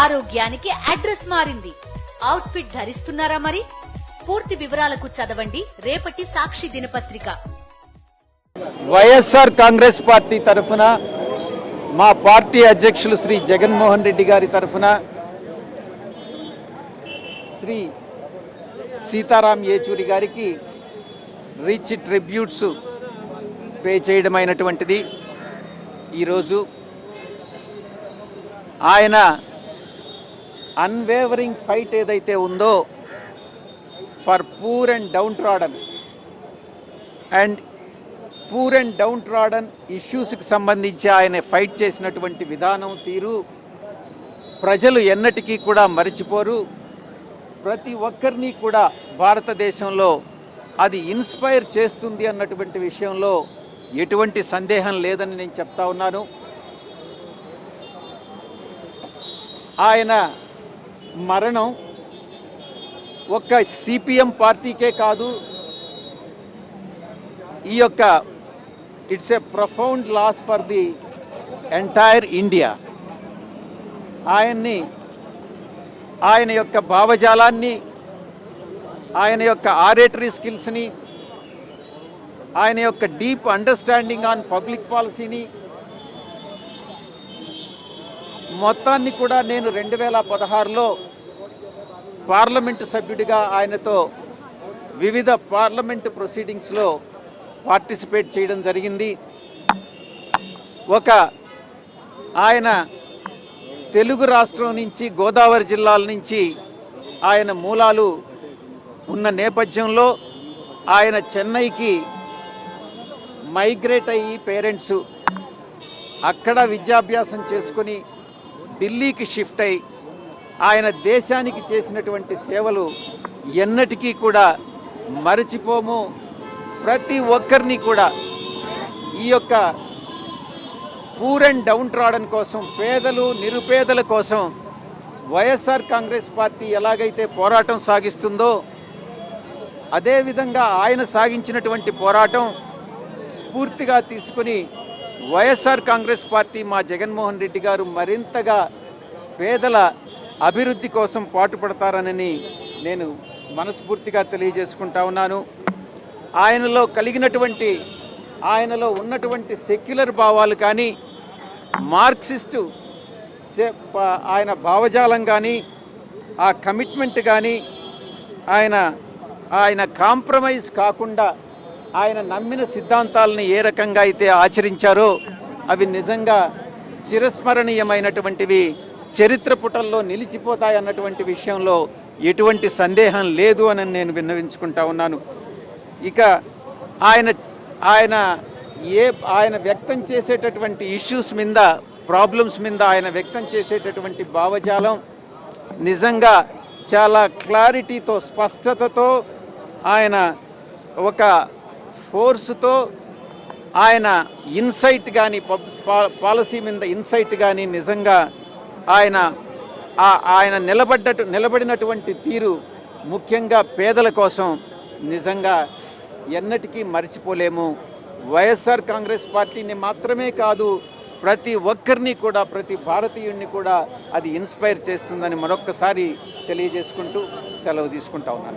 ఆరోగ్యానికి అడ్రస్ మారింది. అవుట్ఫిట్ ధరిస్తున్నారా మరి? పూర్తి వివరాలకు చదవండి. రేపటి సాక్షి దినపత్రిక. వైఎస్ఆర్ కాంగ్రెస్ పార్టీ తరఫున మా పార్టీ అధ్యక్షులు శ్రీ జగన్మోహన్ రెడ్డి గారి తరఫున శ్రీ సీతారాం ఏచూరి గారికి రిచ్ ట్రిబ్యూట్స్ పే చేయడమైనటువంటిది ఈరోజు ఆయన అన్వేవరింగ్ ఫైట్ ఏదైతే ఉందో for poor and downtrodden. And poor and downtrodden ఇష్యూస్కి సంబంధించి ఆయన ఫైట్ చేసినటువంటి విధానం తీరు ప్రజలు ఎన్నటికీ కూడా మరిచిపోరు. ప్రతి ఒక్కరిని కూడా భారతదేశంలో అది ఇన్స్పైర్ చేస్తుంది అన్నటువంటి విషయంలో ఎటువంటి సందేహం లేదని నేను చెప్తా ఉన్నాను. ఆయన మరణం ఒక్క సిపిఎం పార్టీకే కాదు ఈ యొక్క it's a profound loss for the entire India ఆయన్ని ఆయన యొక్క భావజాలాన్ని ఆయన యొక్క ఆరేటరీ స్కిల్స్ని ఆయన యొక్క డీప్ అండర్స్టాండింగ్ ఆన్ పబ్లిక్ పాలసీని మొత్తాన్ని కూడా నేను రెండు వేల పదహారులో పార్లమెంటు సభ్యుడిగా ఆయనతో వివిధ పార్లమెంటు ప్రొసీడింగ్స్లో పార్టిసిపేట్ చేయడం జరిగింది. ఒక ఆయన తెలుగు రాష్ట్రం నుంచి గోదావరి జిల్లాల నుంచి ఆయన మూలాలు ఉన్న నేపథ్యంలో ఆయన చెన్నైకి మైగ్రేట్ అయ్యి పేరెంట్స్ అక్కడ విద్యాభ్యాసం చేసుకుని ఢిల్లీకి షిఫ్ట్ అయి ఆయన దేశానికి చేసినటువంటి సేవలు ఎన్నటికీ కూడా మరచిపోము. ప్రతి ఒక్కరిని కూడా ఈ యొక్క పూర్ అండ్ డౌన్ ట్రాడన్ కోసం పేదలు నిరుపేదల కోసం వైఎస్ఆర్ కాంగ్రెస్ పార్టీ ఎలాగైతే పోరాటం సాగిస్తుందో అదేవిధంగా ఆయన సాగించినటువంటి పోరాటం స్ఫూర్తిగా తీసుకుని వైఎస్ఆర్ కాంగ్రెస్ పార్టీ మా జగన్మోహన్ రెడ్డి గారు మరింతగా పేదల అభివృద్ధి కోసం పాటుపడతారనని నేను మనస్ఫూర్తిగా తెలియజేసుకుంటా ఉన్నాను. ఆయనలో కలిగినటువంటి ఆయనలో ఉన్నటువంటి సెక్యులర్ భావాలు కానీ మార్క్సిస్టు ఆయన భావజాలం కానీ ఆ కమిట్మెంట్ కానీ ఆయన ఆయన కాంప్రమైజ్ కాకుండా ఆయన నమ్మిన సిద్ధాంతాలను ఏ రకంగా అయితే ఆచరించారో అవి నిజంగా చిరస్మరణీయమైనటువంటివి చరిత్ర పుటల్లో నిలిచిపోతాయి అన్నటువంటి విషయంలో ఎటువంటి సందేహం లేదు అని నేను విన్నవించుకుంటా ఉన్నాను. ఇక ఆయన ఆయన ఏ ఆయన వ్యక్తం చేసేటటువంటి ఇష్యూస్ మీద ప్రాబ్లమ్స్ మీద ఆయన వ్యక్తం చేసేటటువంటి భావజాలం నిజంగా చాలా క్లారిటీతో స్పష్టతతో ఆయన ఒక ఫోర్సుతో ఆయన ఇన్సైట్ కానీ పాలసీ మీద ఇన్సైట్ కానీ నిజంగా ఆయన ఆయన నిలబడ్డట్టు నిలబడినటువంటి తీరు ముఖ్యంగా పేదల కోసం నిజంగా ఎన్నటికీ మర్చిపోలేము. వైఎస్ఆర్ కాంగ్రెస్ పార్టీని మాత్రమే కాదు ప్రతి ఒక్కరిని కూడా ప్రతి భారతీయుడిని కూడా అది ఇన్స్పైర్ చేస్తుందని మరొక్కసారి తెలియజేసుకుంటూ సెలవు తీసుకుంటా ఉన్నాను.